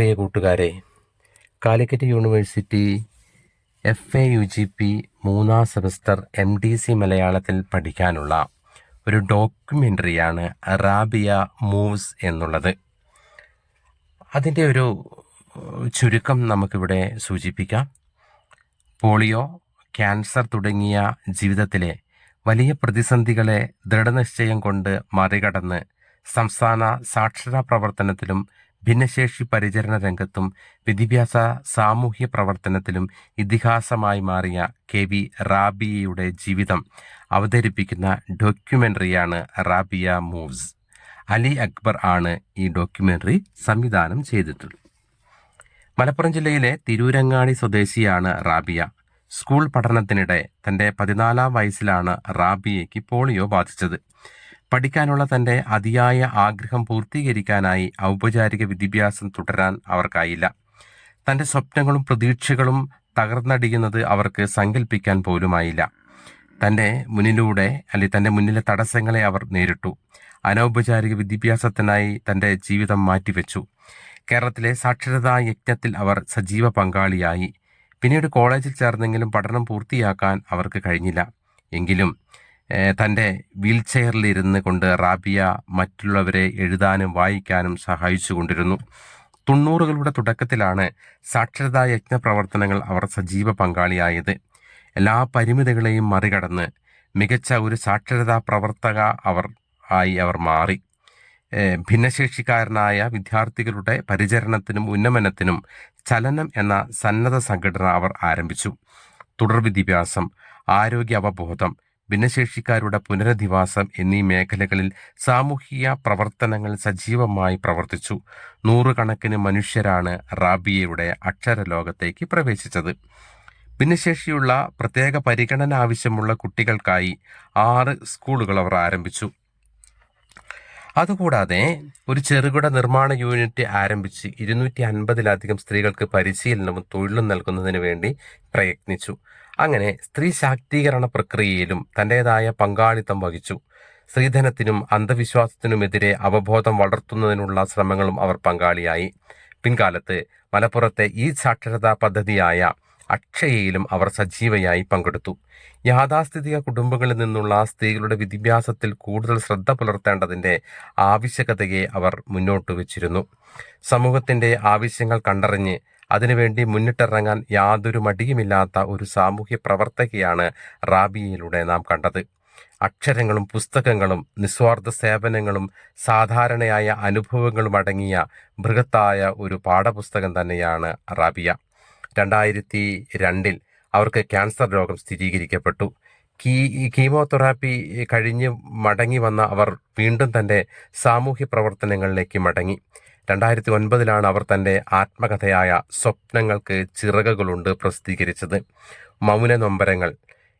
പ്രിയ കൂട്ടുകാരെ Calicut University F A U G P മൂന്നാം semester M D C മലയാളത്തിൽ പഠിക്കാനുള്ള ഒരു ഡോക്യുമെന്ററിയാണ് റാബിയ മൂവ്സ് എന്നുള്ളത്. അതിന്റെ ഒരു ചുരുക്കം നമുക്കിവിടെ സൂചിപ്പിക്കാം. പോളിയോ ക്യാൻസർ തുടങ്ങിയ ജീവിതത്തിലെ വലിയ പ്രതിസന്ധികളെ ദൃഢനിശ്ചയം കൊണ്ട് മറികടന്ന് സംസ്ഥാന സാക്ഷരതാ പ്രവർത്തനത്തിലും ഭിന്നശേഷി പരിചരണ രംഗത്തും വിദ്യാഭ്യാസ സാമൂഹ്യ പ്രവർത്തനത്തിലും ഇതിഹാസമായി മാറിയ കെ വി റാബിയയുടെ ജീവിതം അവതരിപ്പിക്കുന്ന ഡോക്യുമെന്ററിയാണ് റാബിയ മൂവ്സ്. അലി അക്ബർ ആണ് ഈ ഡോക്യുമെന്ററി സംവിധാനം ചെയ്തിട്ടുള്ളത്. മലപ്പുറം ജില്ലയിലെ തിരൂരങ്ങാടി സ്വദേശിയാണ് റാബിയ. സ്കൂൾ പഠനത്തിനിടെ തന്റെ പതിനാലാം വയസ്സിലാണ് റാബിയയ്ക്ക് പോളിയോ ബാധിച്ചത്. പഠിക്കാനുള്ള തന്റെ അതിയായ ആഗ്രഹം പൂർത്തീകരിക്കാനായി ഔപചാരിക വിദ്യാഭ്യാസം തുടരാൻ അവർക്കായില്ല. തന്റെ സ്വപ്നങ്ങളും പ്രതീക്ഷകളും തകർന്നടിയുന്നത് അവർക്ക് സങ്കല്പിക്കാൻ പോലുമായില്ല. തന്റെ മുന്നിലൂടെ അല്ലെങ്കിൽ തന്റെ മുന്നിലെ തടസ്സങ്ങളെ അവർ നേരിട്ടു. അനൗപചാരിക വിദ്യാഭ്യാസത്തിനായി തന്റെ ജീവിതം മാറ്റിവെച്ചു. കേരളത്തിലെ സാക്ഷരതാ യജ്ഞത്തിൽ അവർ സജീവ പങ്കാളിയായി. പിന്നീട് കോളേജിൽ ചേർന്നെങ്കിലും പഠനം പൂർത്തിയാക്കാൻ അവർക്ക് കഴിഞ്ഞില്ല. എങ്കിലും തന്റെ വീൽ ചെയറിലിരുന്ന് കൊണ്ട് റാബിയ മറ്റുള്ളവരെ എഴുതാനും വായിക്കാനും സഹായിച്ചു കൊണ്ടിരുന്നു. തൊണ്ണൂറുകളുടെ തുടക്കത്തിലാണ് സാക്ഷരതാ യജ്ഞ പ്രവർത്തനങ്ങൾ അവർ സജീവ പങ്കാളിയായത്. എല്ലാ പരിമിതികളെയും മറികടന്ന് മികച്ച ഒരു സാക്ഷരതാ പ്രവർത്തക അവർ ആയി അവർ മാറി. ഭിന്നശേഷിക്കാരനായ വിദ്യാർത്ഥികളുടെ പരിചരണത്തിനും ഉന്നമനത്തിനും ചലനം എന്ന സന്നദ്ധ സംഘടന അവർ ആരംഭിച്ചു. തുടർ വിദ്യാഭ്യാസം ആരോഗ്യ അവബോധം ഭിന്നശേഷിക്കാരുടെ പുനരധിവാസം എന്നീ മേഖലകളിൽ സാമൂഹിക പ്രവർത്തനങ്ങൾ സജീവമായി പ്രവർത്തിച്ചു. നൂറുകണക്കിന് മനുഷ്യരാണ് റാബിയയുടെ അക്ഷരലോകത്തേക്ക് പ്രവേശിച്ചത്. ഭിന്നശേഷിയുള്ള പ്രത്യേക പരിഗണന ആവശ്യമുള്ള കുട്ടികൾക്കായി ആറ് സ്കൂളുകൾ അവർ ആരംഭിച്ചു. അതുകൂടാതെ ഒരു ചെറുകിട നിർമ്മാണ യൂണിറ്റ് ആരംഭിച്ച് ഇരുന്നൂറ്റി അൻപതിലധികം സ്ത്രീകൾക്ക് പരിശീലനവും തൊഴിലും നൽകുന്നതിന് വേണ്ടി പ്രയത്നിച്ചു. അങ്ങനെ സ്ത്രീ ശാക്തീകരണ പ്രക്രിയയിലും തന്റെതായ പങ്കാളിത്തം വഹിച്ചു. സ്ത്രീധനത്തിനും അന്ധവിശ്വാസത്തിനുമെതിരെ അവബോധം വളർത്തുന്നതിനുള്ള ശ്രമങ്ങളും അവർ പങ്കാളിയായി. പിൻകാലത്ത് മലപ്പുറത്തെ ഈ സാക്ഷരതാ പദ്ധതിയായ അക്ഷയയിലും അവർ സജീവയായി പങ്കെടുത്തു. യാഥാസ്ഥിതിക കുടുംബങ്ങളിൽ നിന്നുള്ള സ്ത്രീകളുടെ വിദ്യാഭ്യാസത്തിൽ കൂടുതൽ ശ്രദ്ധ പുലർത്തേണ്ടതിന്റെ ആവശ്യകതയെ അവർ മുന്നോട്ട് വച്ചിരുന്നു. സമൂഹത്തിന്റെ ആവശ്യങ്ങൾ കണ്ടറിഞ്ഞ് അതിനുവേണ്ടി മുന്നിട്ടിറങ്ങാൻ യാതൊരു മടിയുമില്ലാത്ത ഒരു സാമൂഹ്യ പ്രവർത്തകയാണ് റാബിയയിലൂടെ നാം കണ്ടത്. അക്ഷരങ്ങളും പുസ്തകങ്ങളും നിസ്വാർത്ഥ സേവനങ്ങളും സാധാരണയായ അനുഭവങ്ങളും അടങ്ങിയ ബൃഹത്തായ ഒരു പാഠപുസ്തകം തന്നെയാണ് റാബിയ. രണ്ടായിരത്തി രണ്ടിൽ അവർക്ക് ക്യാൻസർ രോഗം സ്ഥിരീകരിക്കപ്പെട്ടു. കീ കീമോതെറാപ്പി കഴിഞ്ഞ് മടങ്ങി വന്ന അവർ വീണ്ടും തന്റെ സാമൂഹ്യ പ്രവർത്തനങ്ങളിലേക്ക് മടങ്ങി. രണ്ടായിരത്തി ഒൻപതിലാണ് അവർ തന്റെ ആത്മകഥയായ സ്വപ്നങ്ങൾക്ക് ചിറകുകളുണ്ട് പ്രസിദ്ധീകരിച്ചത്. മൗന നൊമ്പരങ്ങൾ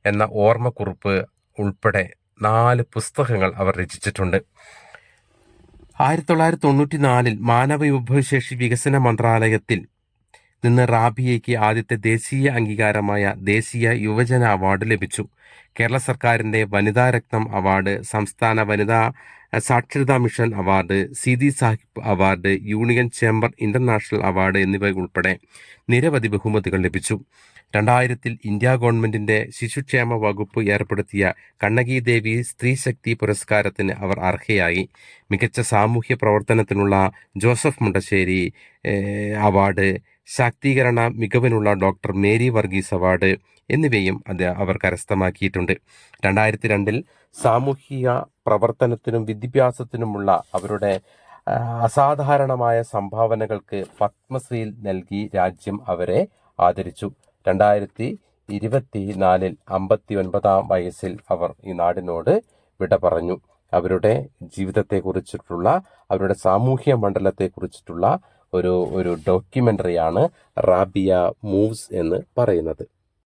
എന്ന ഓർമ്മക്കുറിപ്പ് ഉൾപ്പെടെ നാല് പുസ്തകങ്ങൾ അവർ രചിച്ചിട്ടുണ്ട്. ആയിരത്തി തൊള്ളായിരത്തി തൊണ്ണൂറ്റി നാലിൽ മാനവ വിഭവശേഷി വികസന മന്ത്രാലയത്തിൽ നിന്ന് റാബിയയ്ക്ക് ആദ്യത്തെ ദേശീയ അംഗീകാരമായ ദേശീയ യുവജന അവാർഡ് ലഭിച്ചു. കേരള സർക്കാരിന്റെ വനിതാ രക്തം അവാർഡ് സംസ്ഥാന വനിതാ സാക്ഷരതാ mission award Sidi Sahib award union chamber international award എന്നിവ ഉൾപ്പെടെ നിരവധി ബഹുമതികൾ ലഭിച്ചു. രണ്ടായിരത്തിൽ ഇന്ത്യ ഗവൺമെന്റിന്റെ ശിശുക്ഷേമ വകുപ്പ് ഏർപ്പെടുത്തിയ കണ്ണകി ദേവി സ്ത്രീശക്തി പുരസ്കാരത്തിന് അവർ അർഹയായി. മികച്ച സാമൂഹ്യ പ്രവർത്തനത്തിനുള്ള ജോസഫ് മുണ്ടശ്ശേരി അവാർഡ് ശാക്തീകരണ മികവിനുള്ള ഡോക്ടർ മേരി വർഗീസ് അവാർഡ് എന്നിവയും അത് അവർ കരസ്ഥമാക്കിയിട്ടുണ്ട്. രണ്ടായിരത്തി രണ്ടിൽ സാമൂഹിക പ്രവർത്തനത്തിനും വിദ്യാഭ്യാസത്തിനുമുള്ള അവരുടെ അസാധാരണമായ സംഭാവനകൾക്ക് പത്മശ്രീ നൽകി രാജ്യം അവരെ ആദരിച്ചു. രണ്ടായിരത്തി ഇരുപത്തി നാലിൽ അമ്പത്തി ഒൻപതാം വയസ്സിൽ അവർ ഈ നാടിനോട് വിട പറഞ്ഞു. അവരുടെ ജീവിതത്തെക്കുറിച്ചിട്ടുള്ള അവരുടെ സാമൂഹ്യ മണ്ഡലത്തെക്കുറിച്ചിട്ടുള്ള ഒരു ഒരു ഡോക്യുമെന്ററിയാണ് റാബിയ മൂവ്സ് എന്ന് പറയുന്നത്.